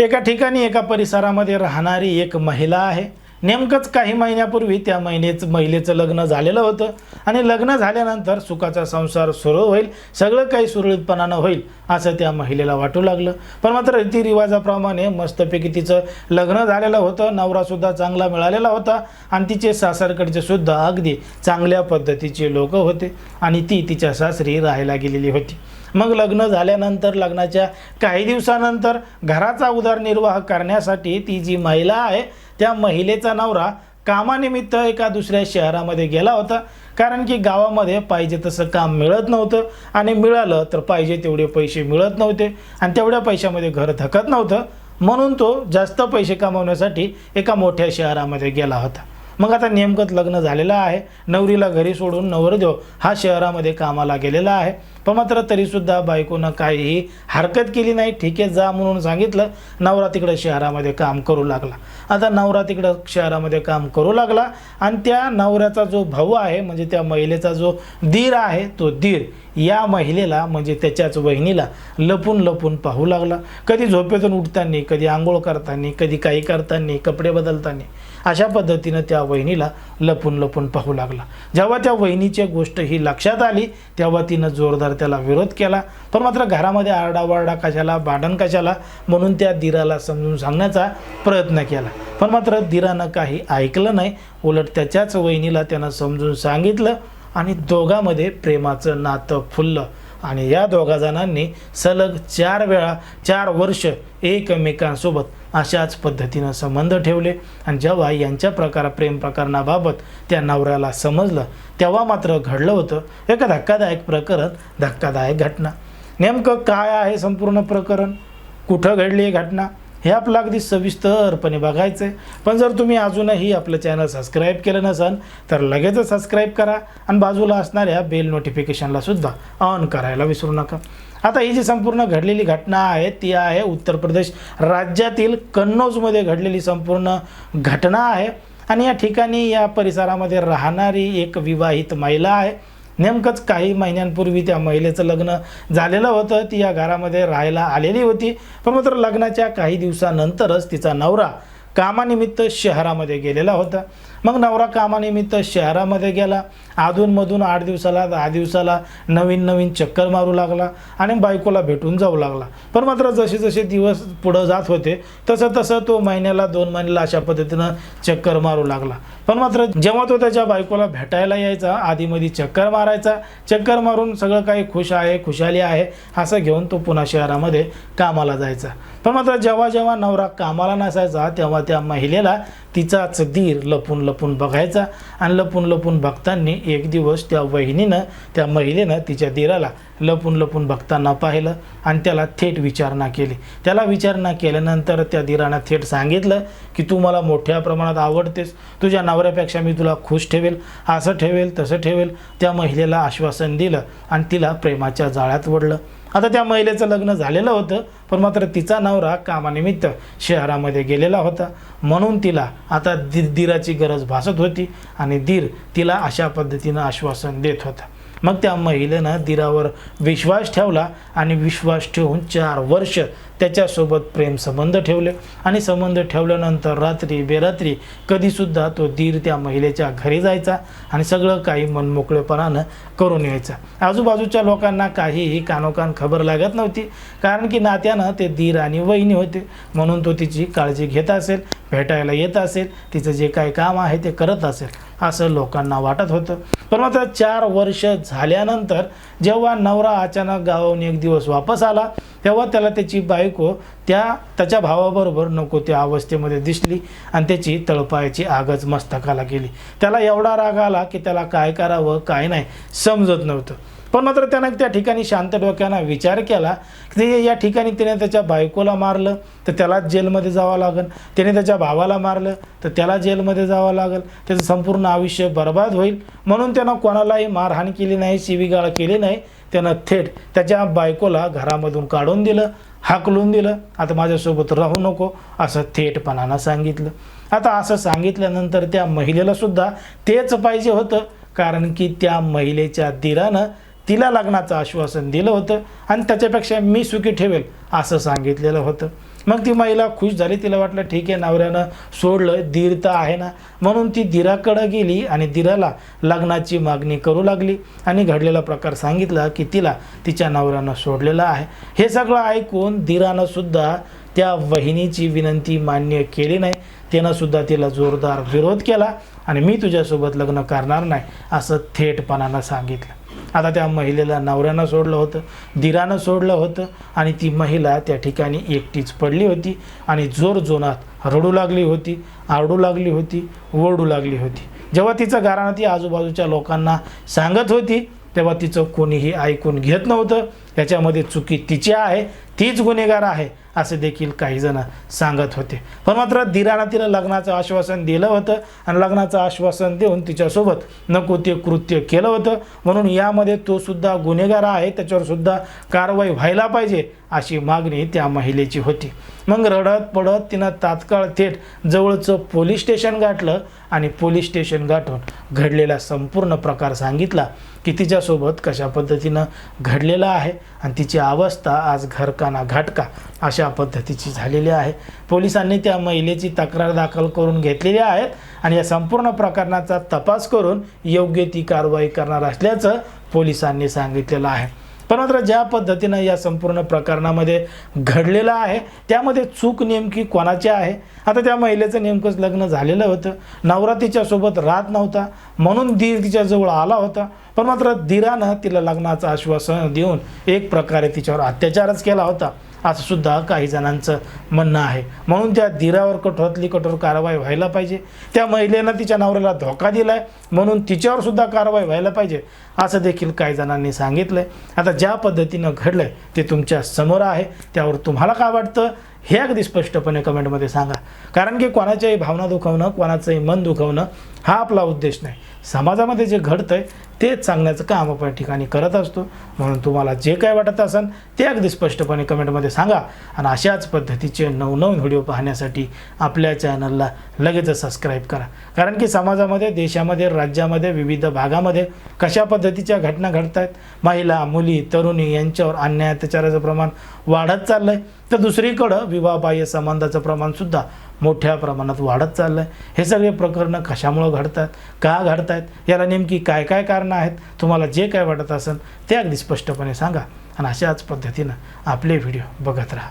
एका ठिकाणी एका परिसरामध्ये राहणारी एक महिला आहे. नेमकंच काही महिन्यापूर्वी त्या महिनेचं महिलेचं लग्न झालेलं होतं. आणि लग्न झाल्यानंतर सुखाचा संसार सुरू होईल सगळं काही सुरळीतपणानं होईल असं त्या महिलेला वाटू लागलं. पण मात्र रीतिरिवाजाप्रमाणे मस्तपैकी तिचं लग्न झालेलं होतं नवरासुद्धा चांगला मिळालेला होता. आणि तिचे सासरकडचे सुद्धा अगदी चांगल्या पद्धतीचे लोक होते. आणि ती तिच्या सासरी राहायला गेलेली होती. मग लग्न झाल्यानंतर लग्नाच्या काही दिवसानंतर घराचा उदरनिर्वाह करण्यासाठी ती जी महिला आहे त्या महिलेचा नवरा कामानिमित्त एका दुसऱ्या शहरामध्ये गेला होता. कारण की गावामध्ये पाहिजे तसं काम मिळत नव्हतं. आणि मिळालं तर पाहिजे तेवढे पैसे मिळत नव्हते. आणि तेवढ्या पैशामध्ये घर थकत नव्हतं. म्हणून तो जास्त पैसे कमावण्यासाठी एका मोठ्या शहरामध्ये गेला होता. मग आता नेमकंच लग्न झालेलं आहे. नवरीला घरी सोडून नवरदेव हा शहरामध्ये कामाला गेलेला आहे. पण मात्र तरीसुद्धा बायकोनं काहीही हरकत केली नाही. ठीक आहे जा म्हणून सांगितलं. नवरा तिकडं शहरामध्ये काम करू लागला. आता नवरा तिकडं शहरामध्ये काम करू लागला आणि त्या नवऱ्याचा जो भाऊ आहे म्हणजे त्या महिलेचा जो दीर आहे तो दीर या महिलेला म्हणजे त्याच्याच वहिनीला लपून लपून पाहू लागला. कधी झोपेतून उठताना कधी आंघोळ करताना कधी काही करताना कपडे बदलताना. अशा पद्धतीनं त्या वहिनीला लपून लपून पाहू लागला. जेव्हा त्या वहिनीची गोष्ट ही लक्षात आली तेव्हा तिनं जोरदार त्याला विरोध केला. पण मात्र घरामध्ये आरडाओरडा कशाला भांडण कशाला म्हणून त्या दिराला समजून सांगण्याचा प्रयत्न केला. पण मात्र दिरानं काही ऐकलं नाही. उलट त्याच्याच वहिनीला त्यानं समजून सांगितलं आणि दोघांमध्ये प्रेमाचं नातं फुललं. आणि या दोघा जणांनी सलग चार वेळा चार वर्ष एकमेकांसोबत अशाच पद्धतीनं संबंध ठेवले. आणि जेव्हा यांच्या प्रकार प्रेम प्रकरणाबाबत त्या नवऱ्याला समजलं तेव्हा मात्र घडलं होतं एक धक्कादायक प्रकरण धक्कादायक घटना. नेमकं काय आहे संपूर्ण प्रकरण? कुठं घडली ही घटना? हे आपलं अगदी सविस्तरपणे बघायचं आहे पण जर तुम्ही अजूनही आपलं चॅनल सबस्क्राईब केलं नसाल तर लगेचच सबस्क्राईब करा आणि बाजूला असणाऱ्या बेल नोटिफिकेशनला सुद्धा ऑन करायला विसरू नका. आता ही जी संपूर्ण घडलेली घटना आहे ती आहे उत्तर प्रदेश राज्यातील कन्नौजमध्ये घडलेली संपूर्ण घटना आहे. आणि या ठिकाणी या परिसरामध्ये राहणारी एक विवाहित महिला आहे. नेमकंच काही महिन्यांपूर्वी त्या महिलेचं लग्न झालेलं होतं. ती या घरामध्ये राहायला आलेली होती. पण मात्र लग्नाच्या काही दिवसानंतरच तिचा नवरा कामानिमित्त शहरामध्ये गेलेला होता. मग नवरा कामानिमित्त शहरामध्ये गेला. अधूनमधून आठ दिवसाला दहा दिवसाला नवीन नवीन चक्कर मारू लागला आणि बायकोला भेटून जाऊ लागला. पण मात्र जसे जसे दिवस पुढं जात होते तसं तसं तो महिन्याला दोन महिन्याला अशा पद्धतीनं चक्कर मारू लागला. पण मात्र जेव्हा तो त्याच्या बायकोला भेटायला यायचा आधीमध्ये चक्कर मारायचा चक्कर मारून सगळं काही खुश आहे खुशाली आहे असं घेऊन तो पुन्हा शहरामध्ये कामाला जायचा. पण मात्र जेव्हा जेव्हा नवरा कामाला नसायचा तेव्हा त्या महिलेला तिचाच धीर लपून लपून बघायचा आणि लपून लपून बघताना एक दिवस त्या वहिनीनं त्या महिलेनं तिच्या धीराला लपून लपून बघताना पाहिलं आणि त्याला थेट विचारणा केली. त्याला विचारणा केल्यानंतर त्या धीरानं थेट सांगितलं की तू मला मोठ्या प्रमाणात आवडतेस. तुझ्या नवऱ्यापेक्षा मी तुला खुश ठेवेल. असं ठेवेल तसं ठेवेल. त्या महिलेला आश्वासन दिलं आणि तिला प्रेमाच्या जाळ्यात ओढलं. आता त्या महिलेचं लग्न झालेलं होतं पण मात्र तिचा नवरा कामानिमित्त शहरामध्ये गेलेला होता. म्हणून तिला आता दि दिराची गरज भासत होती आणि दीर तिला अशा पद्धतीनं आश्वासन देत होता. मग त्या महिलेनं दिरावर विश्वास ठेवला आणि विश्वास ठेवून चार वर्ष त्याच्यासोबत प्रेम संबंध ठेवले आणि संबंध ठेवल्यानंतर रात्री बेरात्री कधीसुद्धा तो दीर त्या महिलेच्या घरी जायचा आणि सगळं काही मनमोकळेपणानं करून यायचा. आजूबाजूच्या लोकांना काहीही कानोकान खबर लागत नव्हती कारण की नात्यानं ते दीर आणि वहिनी होते. म्हणून तो तिची काळजी घेत असेल भेटायला येत असेल तिचं जे काही काम आहे ते करत असेल असं लोकांना वाटत होतं. पण मात्र चार वर्ष झाल्यानंतर जेव्हा नवरा अचानक गावाहून एक दिवस वापस आला तेव्हा त्याला त्याची बायको त्या त्याच्या भावाबरोबर नको त्या अवस्थेमध्ये दिसली आणि त्याची तळपायाची आगच मस्तकाला गेली. त्याला एवढा राग आला की त्याला काय करावं काय नाही समजत नव्हतं. पण मात्र त्यानं त्या ठिकाणी शांत डोक्यानं विचार केला की या ठिकाणी त्याने त्याच्या बायकोला मारलं तर त्याला जेलमध्ये जावं लागेल. त्याने त्याच्या भावाला मारलं तर त्याला जेलमध्ये जावं लागेल. त्याचं संपूर्ण आयुष्य बर्बाद होईल. म्हणून त्यानं कोणालाही मारहाण केली नाही शिवीगाळ केली नाही. त्यानं थेट त्याच्या बायकोला घरामधून काढून दिलं हाकलून दिलं. आता माझ्यासोबत राहू नको असं थेटपणानं सांगितलं. आता असं सांगितल्यानंतर त्या महिलेला सुद्धा तेच पाहिजे होतं कारण की त्या महिलेच्या दिरानं तिला लग्नाचं आश्वासन दिलं होतं आणि त्याच्यापेक्षा मी सुखी ठेवेल असं सांगितलेलं होतं. मग ती महिला खुश झाली. तिला वाटलं ठीक आहे नवऱ्यानं सोडलं दीर तर आहे ना. म्हणून ती दिराकडं गेली आणि दिराला लग्नाची मागणी करू लागली आणि घडलेला प्रकार सांगितला की तिला तिच्या नवऱ्यानं सोडलेलं आहे. हे सगळं ऐकून दिरानंसुद्धा त्या वहिनीची विनंती मान्य केली नाही. त्यानंसुद्धा तिला जोरदार विरोध केला आणि मी तुझ्यासोबत लग्न करणार नाही असं थेटपणानं सांगितलं. आता त्या महिलेला नवऱ्यानं सोडलं होतं दिरानं सोडलं होतं आणि ती महिला त्या ठिकाणी एकटीच पडली होती आणि जोर जोरात रडू लागली होती आरडू लागली होती ओरडू लागली होती. जेव्हा तिचं गाराणं ती आजूबाजूच्या लोकांना सांगत होती तेव्हा तिचं कोणीही ऐकून घेत नव्हतं. त्याच्यामध्ये चुकी तिची आहे तीच गुन्हेगार आहे. असे देखील काही जण सांगत होते. पण मात्र दिराला तिला लग्नाचं आश्वासन दिलं होतं आणि लग्नाचं आश्वासन देऊन तिच्यासोबत नको ते कृत्य केलं होतं. म्हणून यामध्ये तो सुद्धा गुन्हेगार आहे त्याच्यावर सुद्धा कारवाई व्हायला पाहिजे अशी मागणी त्या महिलेची होती. मग रडत पडत तिनं तात्काळ थेट जवळचं पोलीस स्टेशन गाठलं आणि पोलीस स्टेशन गाठून घडलेला संपूर्ण प्रकार सांगितला की तिच्यासोबत कशा पद्धतीनं घडलेला आहे आणि तिची अवस्था आज घरकाना घाटका अशा पद्धतीची झालेली आहे. पोलिसांनी त्या महिलेची तक्रार दाखल करून घेतलेली आहेत आणि या संपूर्ण प्रकरणाचा तपास करून योग्य ती कारवाई करणार असल्याचं पोलिसांनी सांगितलेलं आहे. पण मात्र ज्या पद्धतीनं या संपूर्ण प्रकरणामध्ये घडलेलं आहे त्यामध्ये चूक नेमकी कोणाची आहे? आता त्या महिलेचं नेमकंच लग्न झालेलं होतं. नवरा तिच्यासोबत राहत नव्हता. म्हणून दीर तिच्याजवळ आला होता. पण मात्र दिरानं तिला लग्नाचं आश्वासन देऊन एक प्रकारे तिच्यावर अत्याचारच केला होता. असं सुद्धा काही जणांचं म्हणणं आहे. म्हणून त्या धीरावर कठोरातली कठोर कारवाई व्हायला पाहिजे. त्या महिलेनं तिच्या नवऱ्याला धोका दिला आहे म्हणून तिच्यावर सुद्धा कारवाई व्हायला पाहिजे असं देखील काही जणांनी सांगितलं आहे आता ज्या पद्धतीनं घडलं आहे ते तुमच्यासमोर आहे त्यावर तुम्हाला काय वाटतं हे अगदी स्पष्टपणे कमेंटमध्ये सांगा. कारण की कोणाच्याही भावना दुखवणं कोणाचंही मन दुखवणं हा आपला उद्देश नाही. समाजामध्ये जे घडतं आहे तेच सांगण्याचं काम आपण या ठिकाणी करत असतो. म्हणून तुम्हाला जे काय वाटत असेल ते अगदी स्पष्टपणे कमेंटमध्ये सांगा. आणि अशाच पद्धतीचे नवनवीन व्हिडिओ पाहण्यासाठी आपल्या चॅनलला लगेचच सबस्क्राईब करा. कारण की समाजामध्ये देशामध्ये राज्यामध्ये विविध भागामध्ये कशा पद्धतीच्या घटना घडत आहेत महिला मुली तरुणी यांच्यावर अन्याय अत्याचाराचं प्रमाण वाढत चाललं आहे तर दुसरीकडं विवाहबाह्य संबंधाचं प्रमाणसुद्धा मोठ्या प्रमाणात वाढत चाललं आहे हे सगळे प्रकरणं कशामुळं घडतात? का घडतात आहेत याला नेमकी काय काय कारणं आहेत? तुम्हाला जे काय वाटत असेल ते अगदी स्पष्टपणे सांगा. आणि अशाच पद्धतीनं आपले व्हिडिओ बघत राहा.